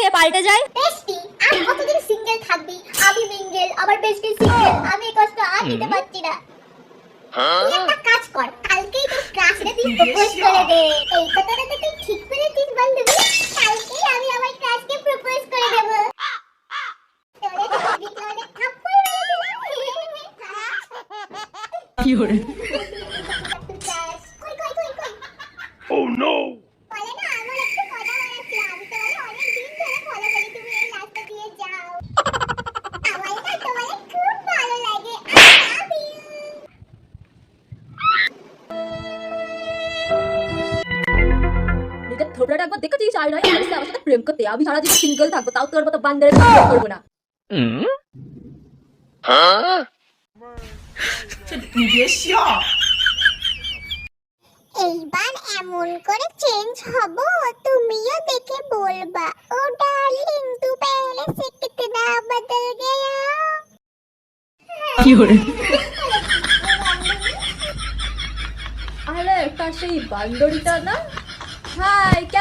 খেয়ে পাল্টে যায় বেস্টি আর কতদিন সিঙ্গেল থাকবি? আমি মিঙ্গেল আমার বেস্টি সিঙ্গেল আমি এই কষ্ট আর নিতে পারছি না। তুই একটা কাজ কর কালকেই তোর ক্রাশরে তুই প্রপোজ করে দে। এই কথাটা তো তুই ঠিক করেছিস বান্ধবী। কালকেই আমি আমার ক্রাশকে প্রপোজ করে দেব। তোরে তো দিতে অনেক থাপ্পড় মেরেছিলাম কি hore কই কই কই কই? Oh no! এমন করে চেঞ্জ হব তুমিও দেখে বলবা। ও ডার্লিং তু পেহলে সে কিতনা বদল গয়া। কি হরে আরে এটা সেই বান্দরিটা না? ¡Ay, qué